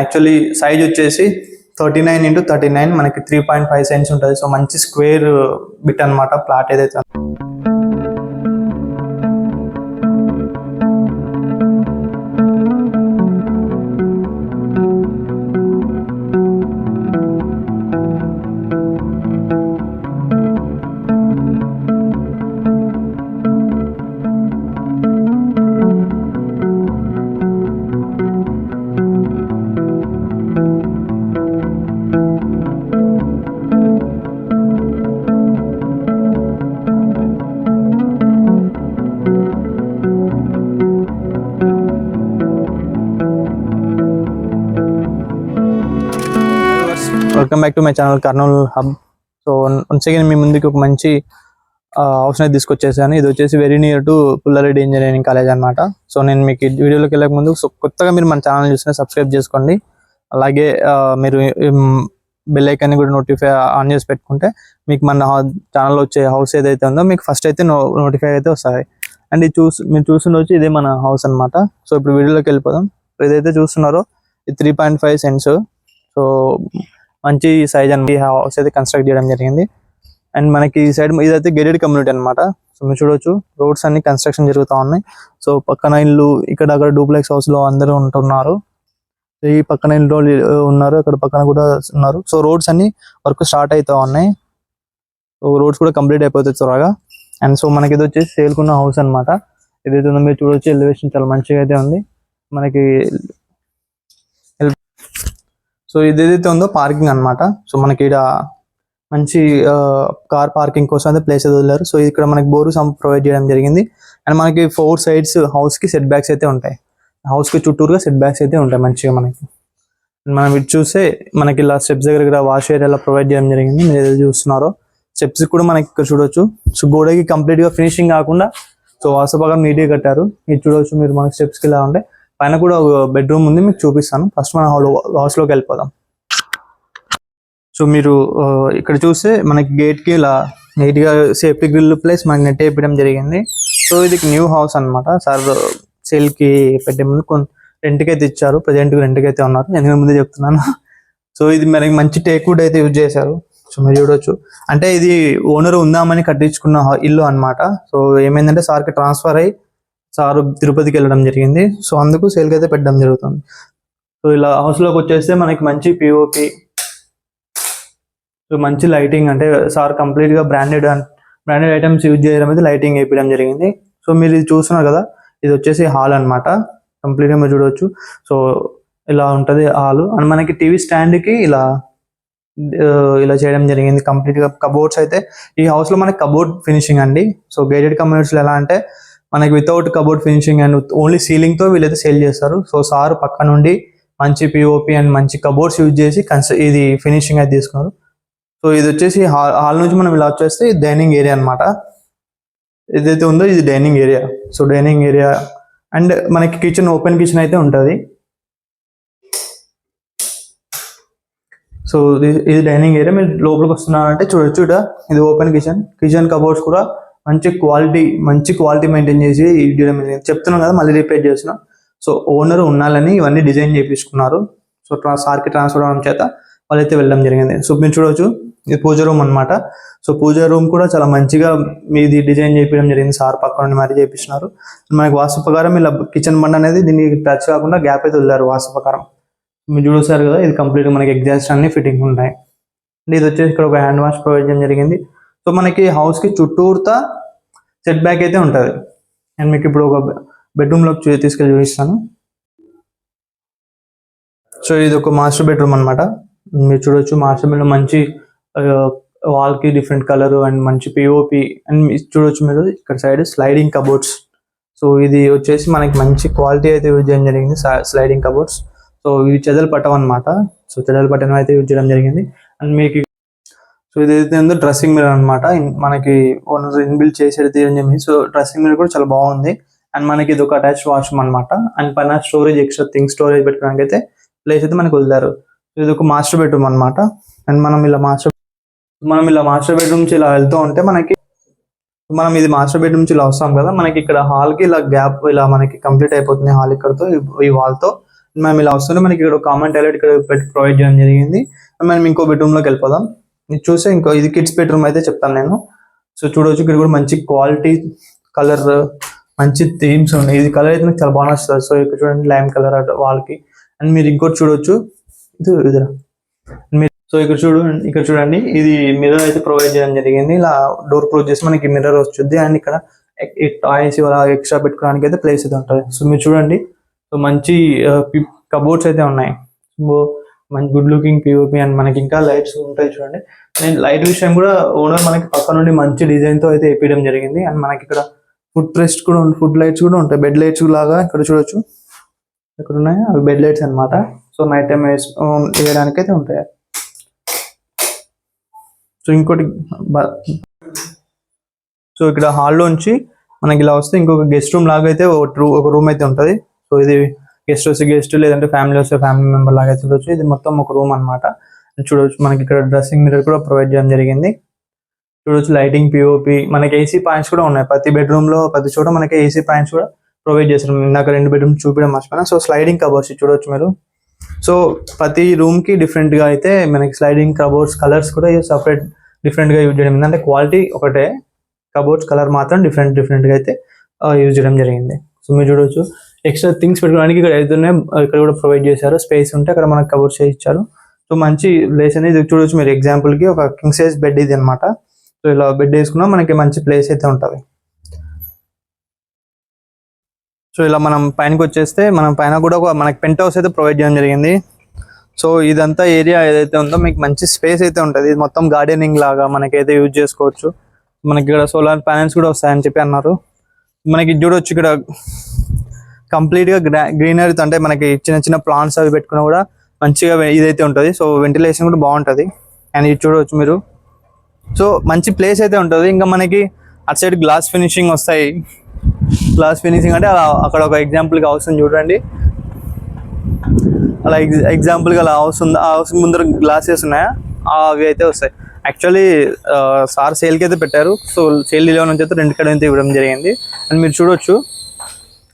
Actually size వచ్చేసి thirty nine into thirty nine మనకి three point five cents ఉంటుంది. So మంచి స్క్వేర్ బిట్ uh, అన్నమాట ప్లాట్ ఏదైతే welcome back to my channel Kurnool hub so once again మీ ముందుకి ఒక మంచి హౌస్ అయితే తీసుకొచ్చేసాను. ఇది వచ్చేసి very near to Pullareddy engineering college అనమాట సో నేను మీకు వీడియోలోకి వెళ్ళక ముందు సో కొత్తగా మీరు మన ఛానల్ చూసిన సబ్స్క్రైబ్ చేసుకోండి. అలాగే మీరు బెల్ ఐకాన్ని కూడా నోటిఫై ఆన్ చేసి పెట్టుకుంటే మీకు మన ఛానల్లో వచ్చే హౌస్ ఏదైతే ఉందో మీకు ఫస్ట్ అయితే నోటిఫై అయితే వస్తాయి. అండ్ ఇది చూసి మీరు చూస్తుండొచ్చు ఇదే మన హౌస్ అన్నమాట. సో ఇప్పుడు వీడియోలోకి వెళ్ళిపోదాం. ఏదైతే చూస్తున్నారో ఇది three point five cents so మంచి సైజ్ అండ్ హౌస్ అయితే కన్స్ట్రక్ట్ చేయడం జరిగింది. అండ్ మనకి ఈ సైడ్ ఇదైతే గేటెడ్ కమ్యూనిటీ అన్నమాట. సో మీరు చూడొచ్చు రోడ్స్ అన్ని కన్స్ట్రక్షన్ జరుగుతూ ఉన్నాయి. సో పక్కన ఇల్లు ఇక్కడ అక్కడ డూప్లెక్స్ హౌస్లో అందరూ ఉంటున్నారు. ఈ పక్కన ఇల్లు ఉన్నారు అక్కడ పక్కన కూడా ఉన్నారు. సో రోడ్స్ అన్ని వర్క్ స్టార్ట్ అవుతా ఉన్నాయి. సో రోడ్స్ కూడా కంప్లీట్ అయిపోతాయి త్వరగా. అండ్ సో మనకి ఇది వచ్చేసి సేల్కున్న హౌస్ అన్నమాట. ఏదైతే ఉందో మీరు చూడొచ్చు ఎలివేషన్ చాలా మంచిగా అయితే ఉంది. మనకి సో ఇది ఏదైతే ఉందో పార్కింగ్ అన్నమాట. సో మనకి ఇక్కడ మంచి కార్ పార్కింగ్ కోసం అయితే ప్లేస్ అయితే వదిలేరు. సో ఇక్కడ మనకి బోరు సమ్ ప్రొవైడ్ చేయడం జరిగింది. అండ్ మనకి ఫోర్ సైడ్స్ హౌస్కి సెట్ బ్యాక్స్ అయితే ఉంటాయి. హౌస్కి చుట్టూరుగా సెట్ బ్యాక్స్ అయితే ఉంటాయి మంచిగా మనకి. మనం ఇటు చూస్తే మనకి ఇలా స్టెప్స్ దగ్గర ఇక్కడ వాష్ ఏరియాలో ప్రొవైడ్ చేయడం జరిగింది. మీరు ఏదైతే చూస్తున్నారో స్టెప్స్ కూడా మనకి ఇక్కడ చూడొచ్చు. సో గోడకి కంప్లీట్గా ఫినిషింగ్ కాకుండా సో వాస్తవగా నీట్గా కట్టారు. ఇది చూడొచ్చు మీరు మనకి స్టెప్స్కి ఇలా ఉంటాయి. పైన కూడా ఒక బెడ్రూమ్ ఉంది మీకు చూపిస్తాను. ఫస్ట్ మన హౌస్లోకి వెళ్ళిపోదాం. సో మీరు ఇక్కడ చూస్తే మనకి గేట్కి ఇలా నీట్గా సేఫ్టీ గ్రిల్ ప్లేస్ మనకి నెట్ వేయడం జరిగింది. సో ఇది న్యూ హౌస్ అన్నమాట. సార్ సేల్కి పెట్టే ముందు కొన్ని రెంట్కి అయితే ఇచ్చారు. ప్రజెంట్ రెంట్ అయితే ఉన్నారు. నేను ముందే చెప్తున్నాను. సో ఇది మనకి మంచి టేక్ వుడ్ అయితే యూజ్ చేశారు. సో మీరు చూడొచ్చు. అంటే ఇది ఓనర్ ఉందామని కట్టించుకున్న ఇల్లు అన్నమాట. సో ఏమైందంటే సార్కి ట్రాన్స్ఫర్ అయ్యి సార్ తిరుపతికి వెళ్ళడం జరిగింది. సో అందుకు సేల్కి అయితే పెట్టడం జరుగుతుంది. సో ఇలా హౌస్లోకి వచ్చేస్తే మనకి మంచి పిఓపి సో మంచి లైటింగ్ అంటే సార్ కంప్లీట్గా బ్రాండెడ్ బ్రాండెడ్ ఐటమ్స్ యూజ్ చేయడం అయితే లైటింగ్ వేయడం జరిగింది. సో మీరు ఇది చూస్తున్నారు కదా ఇది వచ్చేసి హాల్ అన్నమాట. కంప్లీట్గా మీరు చూడవచ్చు సో ఇలా ఉంటుంది హాల్ అండ్ మనకి టీవీ స్టాండ్కి ఇలా ఇలా చేయడం జరిగింది. కంప్లీట్గా కబోర్డ్స్ అయితే ఈ హౌస్లో మనకి కబోర్డ్ ఫినిషింగ్ అండి. సో గేటెడ్ కమ్యూనిటీస్లో ఎలా అంటే మనకి without cupboard finishing and only సీలింగ్తో వీళ్ళైతే సేల్ చేస్తారు. సో సార్ పక్క నుండి మంచి పిఓపి అండ్ మంచి కబోర్డ్స్ యూజ్ చేసి కన్స్ ఇది ఫినిషింగ్ అయితే తీసుకున్నారు. సో ఇది వచ్చేసి హాల్ హాల్ నుంచి మనం ఇలా వచ్చేస్తే డైనింగ్ ఏరియా అన్నమాట. ఏదైతే ఉందో ఇది dining area so dining area and మనకి కిచెన్ ఓపెన్ కిచెన్ అయితే ఉంటుంది. సో ఇది- డైనింగ్ ఏరియా మీరు లోపలికి వస్తున్నారంటే చూడొచ్చు ఇది ఓపెన్ కిచెన్ కిచెన్ కబోర్డ్స్ కూడా మంచి క్వాలిటీ మంచి క్వాలిటీ మెయింటైన్ చేసి ఇవ్వడం చెప్తున్నాం కదా మళ్ళీ రిపేర్ చేసిన సో ఓనర్ ఉండాలని ఇవన్నీ డిజైన్ చేయించుకున్నారు సో సార్కి ట్రాన్స్ఫర్ అవడం చేత వాళ్ళైతే వెళ్ళడం జరిగింది. సో మీరు చూడవచ్చు ఇది పూజ రూమ్ అన్నమాట. సో పూజ రూమ్ కూడా చాలా మంచిగా మీది డిజైన్ చేయడం జరిగింది. సార్ పక్కన నుండి మరి చేయించినారు మనకి వాస్తు ప్రకారం ఇలా కిచెన్ బండ్ అనేది దీనికి టచ్ కాకుండా గ్యాప్ అయితే వదిలారు వాస్తు ప్రకారం మీరు చూసారు కదా ఇది కంప్లీట్ మనకి ఎగ్జాస్ట్ అన్ని ఫిట్టింగ్ ఉంటాయి. ఇది వచ్చేసి ఇక్కడ ఒక హ్యాండ్ వాష్ ప్రొవైడ్ చేయడం జరిగింది. సో మనకి హౌస్కి చుట్టూరుతా సెట్ బ్యాక్ అయితే ఉంటుంది. అండ్ మీకు ఇప్పుడు ఒక బెడ్రూమ్లోకి చూ- తీసుకెళ్ళి చూపిస్తాను. సో ఇది ఒక మాస్టర్ బెడ్రూమ్ అన్నమాట. మీరు చూడొచ్చు మాస్టర్ బెడ్రూమ్ మంచి వాల్కి డిఫరెంట్ కలర్ అండ్ మంచి పిఓపి అండ్ చూడొచ్చు మీరు. ఇక్కడ సైడ్ స్లైడింగ్ కబోర్డ్స్ సో ఇది వచ్చేసి మనకి మంచి క్వాలిటీ అయితే యూజ్ చేయడం జరిగింది స్లైడింగ్ కబోర్డ్స్ సో ఇవి చెదలు పట్టం సో చెదలు పట్టడం అయితే యూజ్ చేయడం జరిగింది. అండ్ మీకు సో ఇది ఏదైతే ఉందో డ్రెస్సింగ్ మిర్రర్ అనమాట మనకి ఓనర్ ఇన్బిల్డ్ చేసేది అని చెప్పి. సో డ్రెస్సింగ్ మిర్రర్ కూడా చాలా బాగుంది. అండ్ మనకి ఇది ఒక అటాచ్ వాష్రూమ్ అనమాట అండ్ పైన స్టోరేజ్ ఎక్స్ట్రా థింగ్ స్టోరేజ్ పెట్టుకోవడానికి అయితే ప్లేస్ అయితే మనకి వదిలారు. ఇది ఒక మాస్టర్ బెడ్రూమ్ అనమాట అండ్ మనం ఇలా మాస్టర్ మనం ఇలా మాస్టర్ బెడ్రూమ్ నుంచి ఇలా వెళ్తూ ఉంటే మనకి మనం ఇది మాస్టర్ బెడ్రూమ్ నుంచి ఇలా వస్తాం కదా. మనకి ఇక్కడ హాల్కి ఇలా గ్యాప్ ఇలా మనకి కంప్లీట్ అయిపోతుంది హాల్ ఇక్కడతో ఈ- ఈ వాల్తో. మనం ఇలా వస్తుంటే మనకి ఇక్కడ కామన్ టాయిలెట్ ఇక్కడ ప్రొవైడ్ చేయడం జరిగింది. మనం ఇంకో బెడ్రూమ్లోకి వెళ్ళిపోదాం. ఇది చూస్తే ఇంకో ఇది కిడ్స్ బెడ్రూమ్ అయితే చెప్తాను నేను. సో చూడవచ్చు ఇక్కడ కూడా మంచి క్వాలిటీ కలర్ మంచి థీమ్స్ ఉన్నాయి. ఇది కలర్ అయితే నాకు చాలా బాగా నచ్చుతుంది. సో ఇక్కడ చూడండి లైమ్ కలర్ వాళ్ళకి. అండ్ మీరు ఇంకోటి చూడొచ్చు. ఇది ఇదిరా. మీరు సో ఇక్కడ చూడండి ఇక్కడ చూడండి ఇది మిర్రర్ అయితే ప్రొవైడ్ చేయడం జరిగింది. ఇలా డోర్ క్లోజ్ చేసి మనకి మిర్రర్ వస్తుంది. అండ్ ఇక్కడ టాయ్స్ ఇలా ఎక్స్ట్రా పెట్టుకోవడానికి అయితే ప్లేస్ అయితే ఉంటుంది. సో మీరు చూడండి. సో మంచి కబోర్డ్స్ అయితే ఉన్నాయి. సో మంచి గుడ్ లుకింగ్ పిఓపి అండ్ మనకి ఇంకా లైట్స్ ఉంటాయి చూడండి. నేను లైట్ విషయం కూడా ఓనర్ మనకి పక్క నుండి మంచి డిజైన్తో అయితే వేపించడం జరిగింది. అండ్ మనకి ఇక్కడ ఫుడ్ రెస్ట్ కూడా ఫుడ్ లైట్స్ కూడా ఉంటాయి. బెడ్ లైట్స్ లాగా ఇక్కడ చూడొచ్చు. ఇక్కడ ఉన్నాయి. అవి బెడ్ లైట్స్ అన్నమాట. సో నైట్ టైం వేయడానికి అయితే ఉంటాయి. సో ఇంకోటి సో ఇక్కడ హాల్లోంచి మనకి ఇలా వస్తే ఇంకొక గెస్ట్ రూమ్ లాగా అయితే ఒక ఒక రూమ్ అయితే ఉంటుంది. సో ఇది గెస్ట్ వస్తే గెస్ట్ లేదంటే ఫ్యామిలీ వస్తే ఫ్యామిలీ మెంబర్ లాగా చూడొచ్చు. ఇది మొత్తం ఒక రూమ్ అన్నమాట. చూడొచ్చు మనకి ఇక్కడ డ్రెస్సింగ్ మిర్రర్ కూడా ప్రొవైడ్ చేయడం జరిగింది. చూడొచ్చు లైటింగ్ పిఓపి మనకి ఏసీ పాయింట్స్ కూడా ఉన్నాయి. ప్రతి బెడ్రూమ్లో ప్రతి చోట మనకి ఏసీ పాయింట్స్ కూడా ప్రొవైడ్ చేస్తారు. ఇందాక రెండు బెడ్రూమ్ చూపించడం మర్చిపోయినా. సో స్లైడింగ్ కబోర్డ్స్ చూడొచ్చు మీరు. సో ప్రతి రూమ్కి డిఫరెంట్గా అయితే మనకి స్లైడింగ్ కబోర్డ్స్ కలర్స్ కూడా సపరేట్ డిఫరెంట్గా యూజ్ చేయడం ఏంటంటే క్వాలిటీ ఒకటే. కబోర్డ్స్ కలర్ మాత్రం డిఫరెంట్ డిఫరెంట్గా అయితే యూజ్ చేయడం జరిగింది. సో మీరు చూడొచ్చు. ఎక్స్ట్రా థింగ్స్ పెట్టుకోవడానికి ఇక్కడ అయితే ఇక్కడ కూడా ప్రొవైడ్ చేశారు. స్పేస్ ఉంటే అక్కడ మనకి చేసి ఇచ్చారు సో మంచి ప్లేస్ అనేది చూడవచ్చు చూడొచ్చు మీరు ఎగ్జాంపుల్కి. ఒక కింగ్ సైజ్ బెడ్ ఇది అన్నమాట. సో ఇలా బెడ్ వేసుకున్నా మనకి మంచి ప్లేస్ అయితే ఉంటుంది. సో ఇలా మనం పైనకి వచ్చేస్తే మనం పైన కూడా ఒక మనకి పెంట్ హౌస్ అయితే ప్రొవైడ్ చేయడం జరిగింది. సో ఇదంతా ఏరియా ఏదైతే ఉందో మీకు మంచి స్పేస్ అయితే ఉంటుంది. ఇది మొత్తం గార్డెనింగ్ లాగా మనకైతే యూజ్ చేసుకోవచ్చు. మనకి ఇక్కడ సోలార్ ప్యానెల్స్ కూడా వస్తాయని చెప్పి అన్నారు. మనకి చూడొచ్చు ఇక్కడ. కంప్లీట్గా గ్రీనరీతో అంటే మనకి చిన్న చిన్న ప్లాంట్స్ అవి పెట్టుకున్నా కూడా మంచిగా ఇదైతే ఉంటుంది. సో వెంటిలేషన్ కూడా బాగుంటుంది. అండ్ ఇది చూడవచ్చు మీరు. సో మంచి ప్లేస్ అయితే ఉంటుంది. ఇంకా మనకి అటు సైడ్ గ్లాస్ ఫినిషింగ్ వస్తాయి. గ్లాస్ ఫినిషింగ్ అంటే అలా అక్కడ ఒక ఎగ్జాంపుల్ హౌస్ ఉంది చూడండి. అలా ఎగ్జాంపుల్గా అలా హౌస్ ఉంది ఆ హౌస్ ముందర గ్లాసెస్ ఉన్నాయా? అవి అయితే వస్తాయి. యాక్చువల్లీ సార్ సేల్కి అయితే పెట్టారు. సో సేల్ డిలో నుంచి అయితే రెండు కడ అయితే ఇవ్వడం జరిగింది. అండ్ మీరు చూడొచ్చు.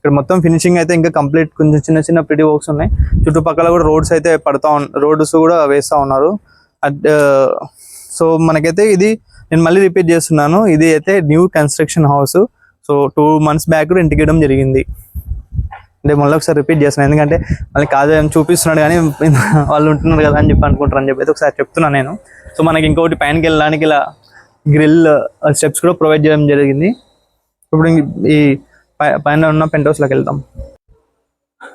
ఇక్కడ మొత్తం ఫినిషింగ్ అయితే ఇంకా కంప్లీట్ కొంచెం చిన్న చిన్న ప్రిటీ వర్క్స్ ఉన్నాయి. చుట్టుపక్కల కూడా రోడ్స్ అయితే పడతా రోడ్స్ కూడా వేస్తూ ఉన్నారు. సో మనకైతే ఇది నేను మళ్ళీ రిపీట్ చేస్తున్నాను. ఇది అయితే new construction house so two months back రెంట్కి ఇవ్వడం జరిగింది. అంటే మళ్ళీ ఒకసారి రిపీట్ చేస్తున్నాను ఎందుకంటే మళ్ళీ కాదు ఏం చూపిస్తున్నాడు కానీ వాళ్ళు ఉంటున్నారు కదా అని చెప్పి అనుకుంటారు అని చెప్పి అయితే ఒకసారి చెప్తున్నాను నేను. సో మనకి ఇంకోటి పైనకి వెళ్ళడానికి ఇలా గ్రిల్ స్టెప్స్ కూడా ప్రొవైడ్ చేయడం జరిగింది. ఇప్పుడు ఈ పైన ఉన్న పెంట్ హౌస్లోకి వెళ్తాం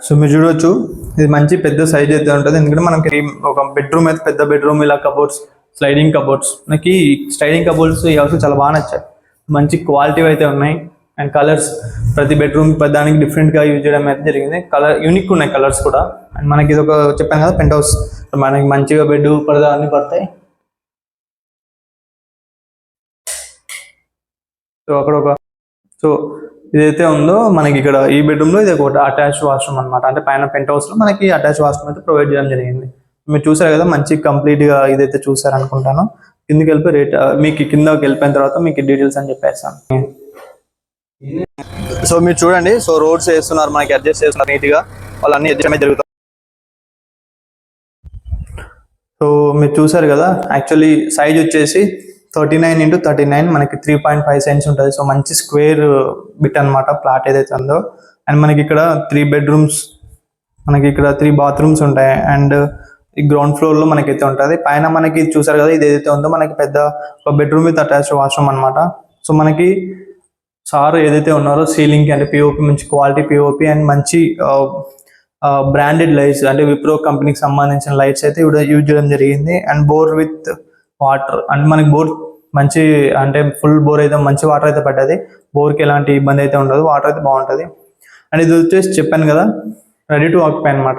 సో మీరు చూడొచ్చు ఇది మంచి పెద్ద సైజ్ అయితే ఉంటుంది. ఎందుకంటే మనకి ఒక బెడ్రూమ్ అయితే పెద్ద బెడ్రూమ్ ఇలా కబోర్డ్స్ స్లైడింగ్ కబోర్డ్స్. నాకు స్లైడింగ్ కబోర్డ్స్ ఈ హౌస్ చాలా బాగా నచ్చాయి. మంచి క్వాలిటీ అయితే ఉన్నాయి. అండ్ కలర్స్ ప్రతి బెడ్రూమ్ దానికి డిఫరెంట్గా గా యూజ్ చేయడం అయితే జరిగింది. కలర్ యూనిక్ ఉన్నాయి కలర్స్ కూడా. అండ్ మనకి ఇది ఒక చెప్పాను కదా పెంట్ హౌస్. మనకి మంచిగా బెడ్ పడదా అన్ని పడతాయి. సో అక్కడ ఒక సో ఇదైతే ఉందో మనకి ఇక్కడ ఈ బెడ్రూమ్లో ఇది ఒక అటాచ్ వాష్రూమ్ అన్నమాట. అంటే పైన పెంట్ హౌస్లో మనకి అటాచ్ వాష్రూమ్ అయితే ప్రొవైడ్ చేయడం జరిగింది. మీరు చూసారు కదా మంచి కంప్లీట్గా ఇదైతే చూసారు అనుకుంటాను కిందకి వెళ్ళిపోయి రేట్ మీకు కిందకి వెళ్ళిపోయిన తర్వాత మీకు డీటెయిల్స్ అని చెప్పేస్తాను. సో మీరు చూడండి. సో రోడ్స్ వేస్తున్నారు మనకి అడ్జస్ట్ చేస్తున్నారు నీట్గా. అన్ని అడ్జస్ట్ జరుగుతుంది. సో మీరు చూసారు కదా యాక్చువల్లీ సైజ్ వచ్చేసి thirty nine into thirty nine మనకి త్రీ పాయింట్ ఫైవ్ సెంట్స్ ఉంటుంది. సో మంచి స్క్వేర్ బిట్ అన్నమాట ప్లాట్ ఏదైతే ఉందో. అండ్ మనకి ఇక్కడ త్రీ బెడ్రూమ్స్ మనకి ఇక్కడ త్రీ బాత్రూమ్స్ ఉంటాయి. అండ్ ఈ గ్రౌండ్ ఫ్లోర్లో మనకైతే ఉంటుంది. పైన మనకి చూసారు కదా ఇది ఏదైతే ఉందో మనకి పెద్ద ఒక బెడ్రూమ్ విత్ అటాచ్ వాష్రూమ్ అన్నమాట. సో మనకి సార్ ఏదైతే ఉన్నారో సీలింగ్కి అంటే పిఓపి మంచి క్వాలిటీ పిఓపి అండ్ మంచి బ్రాండెడ్ లైట్స్ అంటే విప్రో కంపెనీకి సంబంధించిన లైట్స్ అయితే యూజ్ చేయడం జరిగింది. And bore with water. అంటే మనకి బోర్ మంచి అంటే ఫుల్ బోర్ అయితే మంచి వాటర్ అయితే పడ్డది. బోర్కి ఎలాంటి ఇబ్బంది అయితే ఉండదు. వాటర్ అయితే బాగుంటుంది. అండ్ ఇది వచ్చేసి చెప్పాను కదా రెడీ టు ఆక్యుపై అనమాట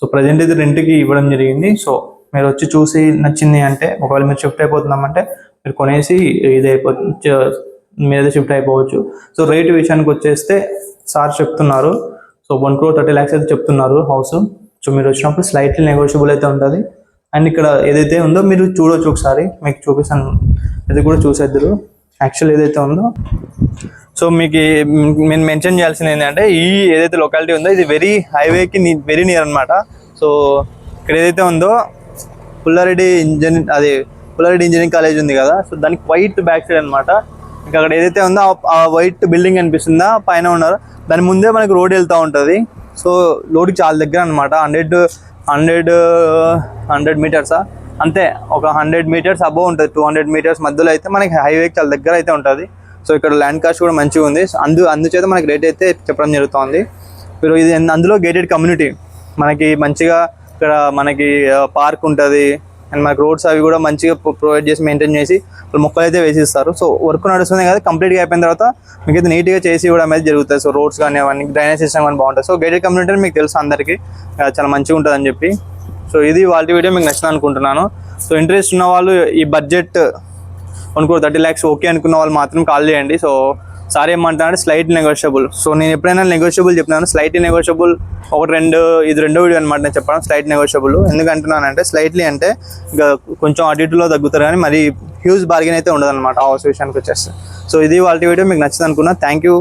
సో ప్రజెంట్ ఇది రెంట్కి ఇవ్వడం జరిగింది. సో మీరు వచ్చి చూసి నచ్చింది అంటే ఒకవేళ మీరు షిఫ్ట్ అయిపోతున్నామంటే మీరు కొనేసి ఇది అయిపోతుంది చ- మీద షిఫ్ట్ అయిపోవచ్చు. సో రేట్ విషయానికి వచ్చేస్తే సార్ చెప్తున్నారు. So one crore thirty lakhs అయితే చెప్తున్నారు హౌస్. సో మీరు వచ్చినప్పుడు స్లైట్లీ నెగోషియబుల్ అయితే ఉంటుంది. అండ్ ఇక్కడ ఏదైతే ఉందో మీరు చూడొచ్చు ఒకసారి. మీకు చూపిస్తాను. అది కూడా చూసేద్దరు. యాక్చువల్ ఏదైతే ఉందో. సో మీకు నేను మెన్షన్ చేయాల్సింది ఏంటంటే ఈ ఏదైతే లొకాలిటీ ఉందో ఇది వెరీ హైవేకి వెరీ నియర్ అనమాట సో ఇక్కడ ఏదైతే ఉందో పుల్లారెడ్డి ఇంజనీర్ అది పుల్లారెడ్డి ఇంజనీరింగ్ కాలేజ్ ఉంది కదా. సో దానికి వైట్ బ్యాక్ సైడ్ అనమాట ఇంకా అక్కడ ఏదైతే ఉందో ఆ- వైట్ బిల్డింగ్ కనిపిస్తుందా పైన ఉన్నారు. దాని ముందే మనకి రోడ్ వెళ్తూ ఉంటుంది. సో రోడ్కి చాలా దగ్గర అనమాట హండ్రెడ్ హండ్రెడ్ హండ్రెడ్ మీటర్సా? అంతే ఒక హండ్రెడ్ మీటర్స్ అబవ్ ఉంటుంది. టూ హండ్రెడ్ మీటర్స్ మధ్యలో అయితే మనకి హైవేకి చాలా దగ్గర అయితే ఉంటుంది. సో ఇక్కడ ల్యాండ్ కాస్ట్ కూడా మంచిగా ఉంది. అందు అందుచేత మనకి రేట్ అయితే చెప్పడం జరుగుతుంది. మీరు ఇది అందులో గేటెడ్ కమ్యూనిటీ మనకి మంచిగా ఇక్కడ మనకి పార్క్ ఉంటుంది. అండ్ మాకు రోడ్స్ అవి కూడా మంచిగా ప్రొవైడ్ చేసి మెయింటైన్ చేసి వాళ్ళు మొక్కలు అయితే వేసిస్తారు. సో వర్క్ నడుస్తుంది కదా కంప్లీట్గా అయిపోయిన తర్వాత మీకు అయితే నీట్గా చేసి ఇవ్వడం అయితే జరుగుతుంది. సో రోడ్స్ కానీ అవన్నీ డ్రైనేజ్ సిస్టమ్ కానీ బాగుంటుంది. సో గేటెడ్ కమ్యూనిటీ మీకు తెలుసు అందరికీ. చాలా మంచిగా ఉంటుంది అని చెప్పి. సో ఇది వాళ్ళ వీడియో మీకు నచ్చింది అనుకుంటున్నాను. సో ఇంట్రెస్ట్ ఉన్న వాళ్ళు ఈ బడ్జెట్ అనుకో థర్టీ ల్యాక్స్ ఓకే అనుకున్న వాళ్ళు మాత్రం కాల్ చేయండి. సో సార్ ఏమంటారంటే స్లైట్ నెగోషియబుల్ సో నేను ఎప్పుడైనా నెగోషియబుల్ చెప్తున్నాను స్లైట్ నెగోషియబుల్ ఒకటి రెండు ఇది రెండో వీడియో అనమాట నేను చెప్పడం స్లైట్ నెగోషియబుల్ ఎందుకంటున్నానంటే స్లైట్లీ అంటే కొంచెం అటు ఇటులో తగ్గుతారు కానీ మరి హ్యూజ్ బార్గెన్ అయితే ఉండదు అనమాట ఆ విషయానికి వచ్చేస్తే. సో ఇది వాళ్ళ వీడియో మీకు నచ్చింది అనుకున్నా. Thank you